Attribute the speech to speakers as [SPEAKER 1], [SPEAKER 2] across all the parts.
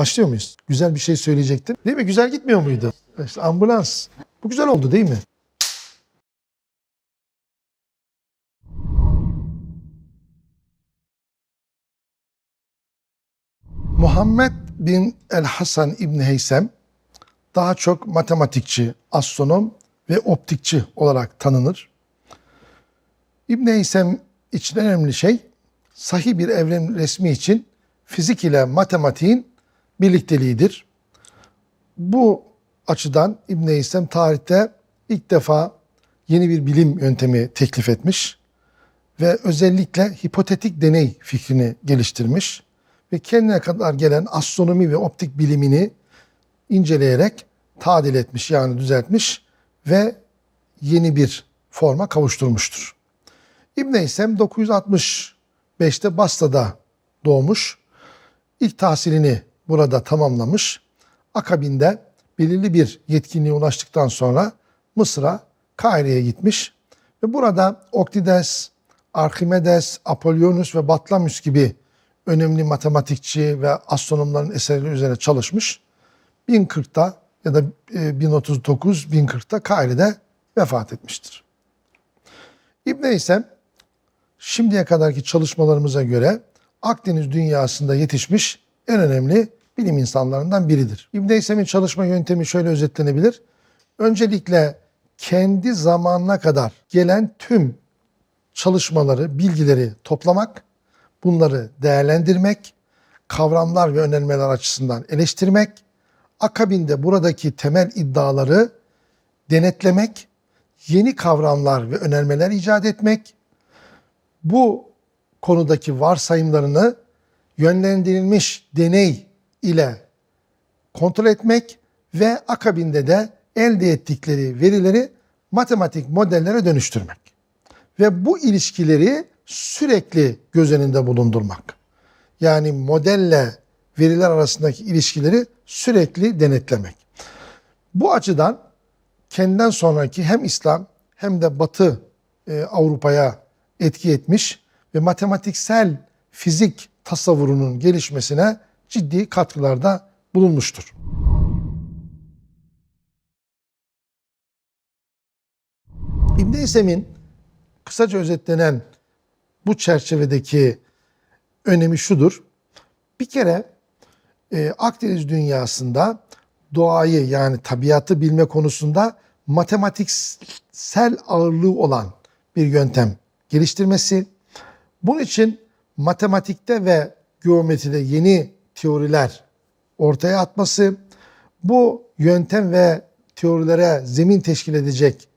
[SPEAKER 1] Başlıyor muyuz? Güzel bir şey söyleyecektin. Değil mi? Güzel gitmiyor muydu? İşte ambulans. Bu güzel oldu değil mi? Muhammed bin El Hasan İbni Heysem daha çok matematikçi, astronom ve optikçi olarak tanınır. İbn Heysem için önemli şey sahih bir evren resmi için fizik ile matematiğin birlikteliğidir. Bu açıdan İbn Heysem tarihte ilk defa yeni bir bilim yöntemi teklif etmiş ve özellikle hipotetik deney fikrini geliştirmiş ve kendine kadar gelen astronomi ve optik bilimini inceleyerek tadil etmiş yani düzeltmiş ve yeni bir forma kavuşturmuştur. İbn Heysem 965'te Basra'da doğmuş. İlk tahsilini burada tamamlamış. Akabinde belirli bir yetkinliğe ulaştıktan sonra Mısır'a, Kahire'ye gitmiş. Ve burada Oktides, Archimedes, Apollonius ve Batlamyus gibi önemli matematikçi ve astronomların eserleri üzerine çalışmış. 1040'ta ya da 1039-1040'ta Kahire'de vefat etmiştir. İbn Heysem şimdiye kadarki çalışmalarımıza göre Akdeniz dünyasında yetişmiş en önemli bilim insanlarından biridir. İbn Heysem'in çalışma yöntemi şöyle özetlenebilir. Öncelikle kendi zamanına kadar gelen tüm çalışmaları, bilgileri toplamak, bunları değerlendirmek, kavramlar ve önermeler açısından eleştirmek, akabinde buradaki temel iddiaları denetlemek, yeni kavramlar ve önermeler icat etmek, bu konudaki varsayımlarını yönlendirilmiş deney ile kontrol etmek ve akabinde de elde ettikleri verileri matematik modellere dönüştürmek. Ve bu ilişkileri sürekli göz önünde bulundurmak. Yani modelle veriler arasındaki ilişkileri sürekli denetlemek. Bu açıdan kendinden sonraki hem İslam hem de Batı e, Avrupa'ya etki etmiş ve matematiksel fizik tasavvurunun gelişmesine ciddi katkılarda bulunmuştur. İbn Heysem'in kısaca özetlenen bu çerçevedeki önemi şudur. Bir kere e, Akdeniz dünyasında doğayı yani tabiatı bilme konusunda matematiksel ağırlığı olan bir yöntem geliştirmesi. Bunun için matematikte ve geometride yeni teoriler ortaya atması, bu yöntem ve teorilere zemin teşkil edecek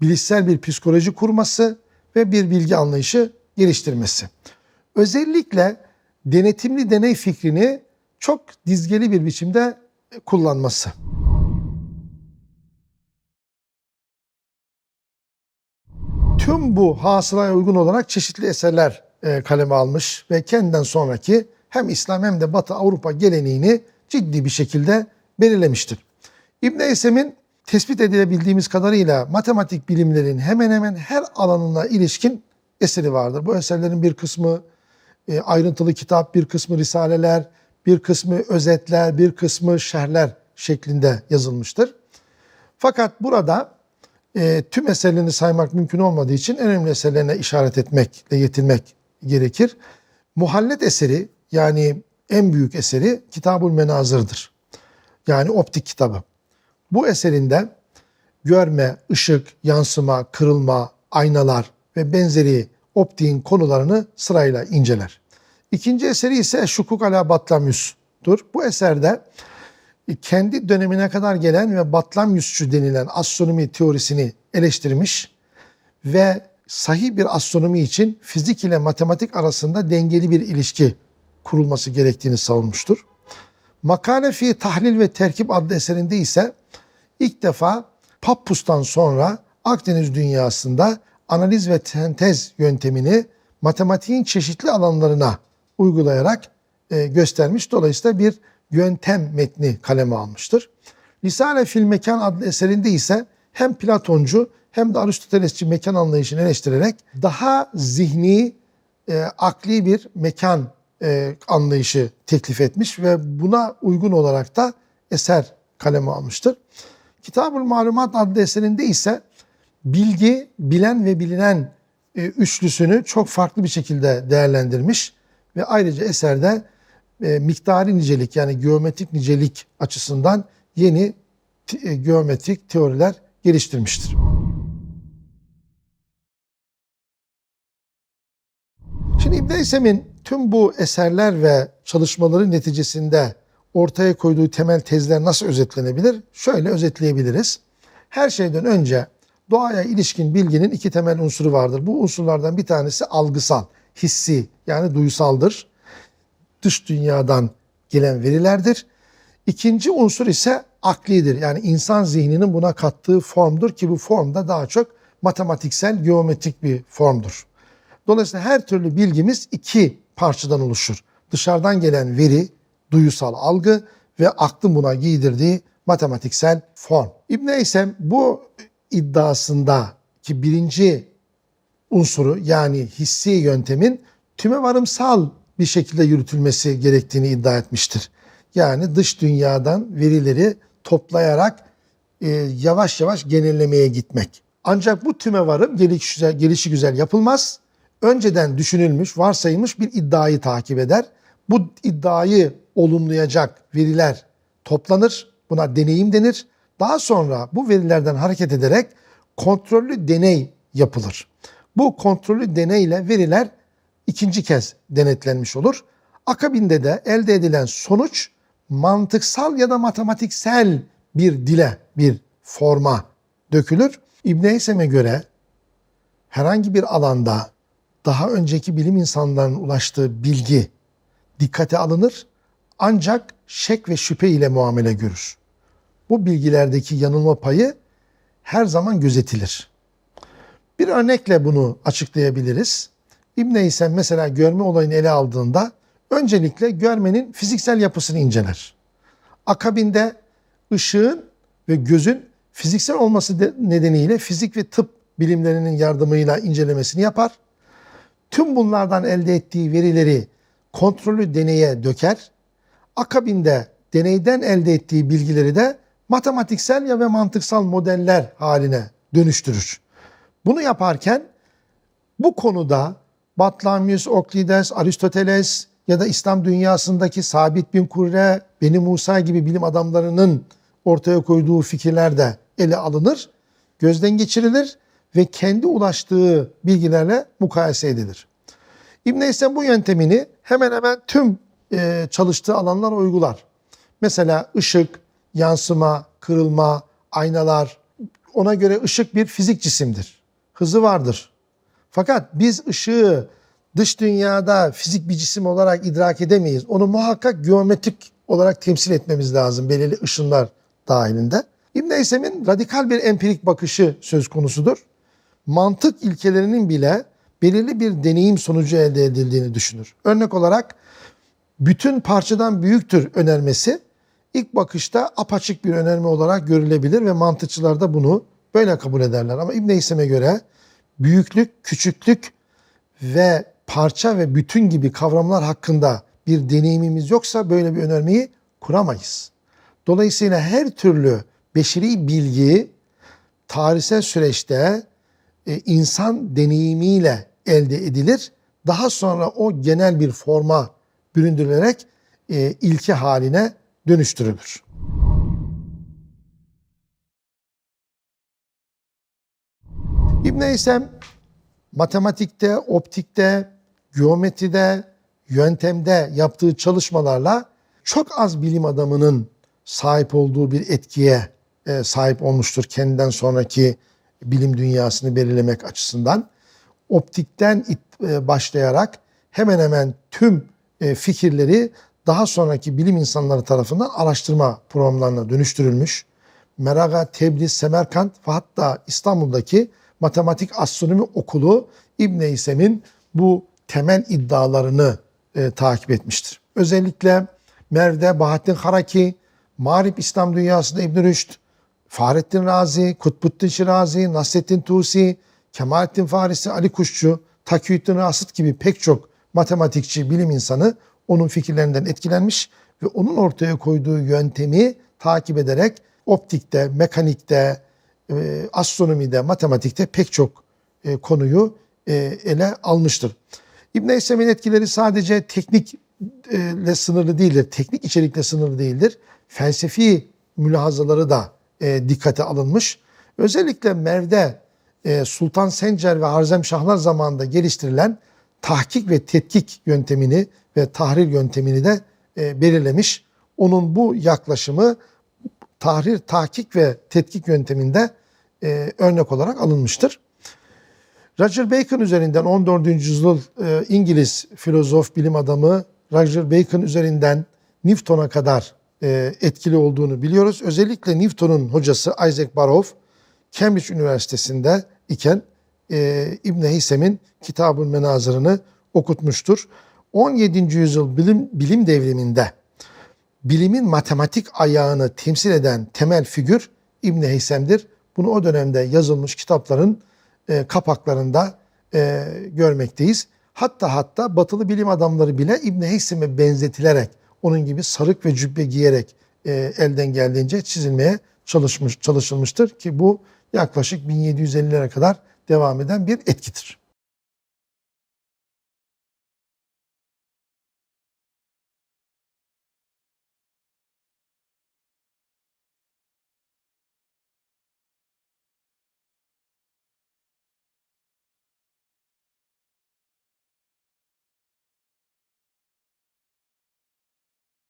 [SPEAKER 1] bilişsel bir psikoloji kurması ve bir bilgi anlayışı geliştirmesi. Özellikle denetimli deney fikrini çok dizgeli bir biçimde kullanması. Tüm bu hasılaya uygun olarak çeşitli eserler e, kaleme almış ve kendinden sonraki hem İslam hem de Batı Avrupa geleneğini ciddi bir şekilde belirlemiştir. İbn Heysem'in tespit edilebildiğimiz kadarıyla matematik bilimlerin hemen hemen her alanına ilişkin eseri vardır. Bu eserlerin bir kısmı e, ayrıntılı kitap, bir kısmı risaleler, bir kısmı özetler, bir kısmı şerhler şeklinde yazılmıştır. Fakat burada e, tüm eserlerini saymak mümkün olmadığı için en önemli eserlerine işaret etmekle yetinmek gerekir. Muhallet eseri yani en büyük eseri Kitabul Menazır'dır. Yani optik kitabı. Bu eserinde görme, ışık, yansıma, kırılma, aynalar ve benzeri optiğin konularını sırayla inceler. İkinci eseri ise Şukuk ala Batlamyus'tur. Bu eserde kendi dönemine kadar gelen ve Batlamyusçu denilen astronomi teorisini eleştirmiş ve sahih bir astronomi için fizik ile matematik arasında dengeli bir ilişki kurulması gerektiğini savunmuştur. Makale fi Tahlil ve Terkip adlı eserinde ise ilk defa Pappus'tan sonra Akdeniz dünyasında analiz ve sentez yöntemini matematiğin çeşitli alanlarına uygulayarak e, göstermiş. Dolayısıyla bir yöntem metni kaleme almıştır. Risale fil Mekan adlı eserinde ise hem Platoncu hem de Aristotelesçi mekan anlayışını eleştirerek daha zihni, e, akli bir mekan e, anlayışı teklif etmiş ve buna uygun olarak da eser kaleme almıştır. Kitab-ül Malumat adlı eserinde ise bilgi, bilen ve bilinen e, üçlüsünü çok farklı bir şekilde değerlendirmiş ve ayrıca eserde e, miktari nicelik yani geometrik nicelik açısından yeni e, geometrik teoriler geliştirmiştir. Şimdi İbn Eysem'in tüm bu eserler ve çalışmaları neticesinde ortaya koyduğu temel tezler nasıl özetlenebilir? Şöyle özetleyebiliriz. Her şeyden önce doğaya ilişkin bilginin iki temel unsuru vardır. Bu unsurlardan bir tanesi algısal, hissi yani duyusaldır. Dış dünyadan gelen verilerdir. İkinci unsur ise aklidir. Yani insan zihninin buna kattığı formdur ki bu form da daha çok matematiksel, geometrik bir formdur. Dolayısıyla her türlü bilgimiz iki parçadan oluşur. Dışarıdan gelen veri, duyusal algı ve aklın buna giydirdiği matematiksel form. İbn Eysem bu iddiasında ki birinci unsuru yani hissi yöntemin tümevarımsal bir şekilde yürütülmesi gerektiğini iddia etmiştir. Yani dış dünyadan verileri toplayarak e, yavaş yavaş genellemeye gitmek. Ancak bu tümevarım gelişi güzel, gelişi güzel yapılmaz. Önceden düşünülmüş, varsayılmış bir iddiayı takip eder. Bu iddiayı olumlayacak veriler toplanır. Buna deneyim denir. Daha sonra bu verilerden hareket ederek kontrollü deney yapılır. Bu kontrollü deneyle veriler ikinci kez denetlenmiş olur. Akabinde de elde edilen sonuç mantıksal ya da matematiksel bir dile, bir forma dökülür. İbn Eysem'e göre herhangi bir alanda daha önceki bilim insanlarının ulaştığı bilgi dikkate alınır ancak şek ve şüphe ile muamele görür. Bu bilgilerdeki yanılma payı her zaman gözetilir. Bir örnekle bunu açıklayabiliriz. İbn Eysem mesela görme olayını ele aldığında öncelikle görmenin fiziksel yapısını inceler. Akabinde ışığın ve gözün fiziksel olması nedeniyle fizik ve tıp bilimlerinin yardımıyla incelemesini yapar. Tüm bunlardan elde ettiği verileri kontrollü deneye döker. Akabinde deneyden elde ettiği bilgileri de matematiksel ya ve mantıksal modeller haline dönüştürür. Bunu yaparken bu konuda Batlamyus, Oklides, Aristoteles ya da İslam dünyasındaki Sabit bin Kurre, Beni Musa gibi bilim adamlarının ortaya koyduğu fikirler de ele alınır, gözden geçirilir ve kendi ulaştığı bilgilerle mukayese edilir. İbn Eysem bu yöntemini hemen hemen tüm e, çalıştığı alanlar uygular. Mesela ışık, yansıma, kırılma, aynalar. Ona göre ışık bir fizik cisimdir. Hızı vardır. Fakat biz ışığı dış dünyada fizik bir cisim olarak idrak edemeyiz. Onu muhakkak geometrik olarak temsil etmemiz lazım belirli ışınlar dahilinde. İbn Eysem'in radikal bir empirik bakışı söz konusudur. Mantık ilkelerinin bile belirli bir deneyim sonucu elde edildiğini düşünür. Örnek olarak bütün parçadan büyüktür önermesi ilk bakışta apaçık bir önerme olarak görülebilir ve mantıkçılar da bunu böyle kabul ederler. Ama İbn İsem'e göre büyüklük, küçüklük ve parça ve bütün gibi kavramlar hakkında bir deneyimimiz yoksa böyle bir önermeyi kuramayız. Dolayısıyla her türlü beşeri bilgi tarihsel süreçte e, insan deneyimiyle elde edilir. Daha sonra o genel bir forma büründürülerek e, ilke haline dönüştürülür. İbn Eysem matematikte, optikte, geometride, yöntemde yaptığı çalışmalarla çok az bilim adamının sahip olduğu bir etkiye e, sahip olmuştur kendinden sonraki bilim dünyasını belirlemek açısından. Optikten e, başlayarak hemen hemen tüm e, fikirleri daha sonraki bilim insanları tarafından araştırma programlarına dönüştürülmüş. Meraga, Tebriz, Semerkant ve hatta İstanbul'daki Matematik Astronomi Okulu İbn İsem'in bu temel iddialarını e, takip etmiştir. Özellikle Merv'de Bahattin Haraki, Mağrip İslam Dünyası'nda İbn Rüşd, Fahrettin Razi, Kutbuddin Şirazi, Nasrettin Tusi, Kemalettin Farisi, Ali Kuşçu, Takiyüddin Rasit gibi pek çok matematikçi, bilim insanı onun fikirlerinden etkilenmiş ve onun ortaya koyduğu yöntemi takip ederek optikte, mekanikte, e, astronomide, matematikte pek çok e, konuyu e, ele almıştır. İbn Heysem'in etkileri sadece teknikle sınırlı değildir, teknik içerikle sınırlı değildir. Felsefi mülahazaları da e, dikkate alınmış. Özellikle Merv'de e, Sultan Sencer ve Harzemşahlar zamanında geliştirilen tahkik ve tetkik yöntemini ve tahrir yöntemini de e, belirlemiş. Onun bu yaklaşımı tahrir, tahkik ve tetkik yönteminde örnek olarak alınmıştır. Roger Bacon üzerinden 14. yüzyıl İngiliz filozof, bilim adamı Roger Bacon üzerinden Newton'a kadar etkili olduğunu biliyoruz. Özellikle Newton'un hocası Isaac Barrow Cambridge Üniversitesi'nde iken e, İbn Heysem'in Kitab-ı Menazırını okutmuştur. 17. yüzyıl bilim, bilim devriminde bilimin matematik ayağını temsil eden temel figür İbn Heysem'dir. Bunu o dönemde yazılmış kitapların e, kapaklarında e, görmekteyiz. Hatta hatta batılı bilim adamları bile İbn Heysem'e benzetilerek onun gibi sarık ve cübbe giyerek e, elden geldiğince çizilmeye çalışmış çalışılmıştır ki bu yaklaşık 1750'lere kadar devam eden bir etkidir.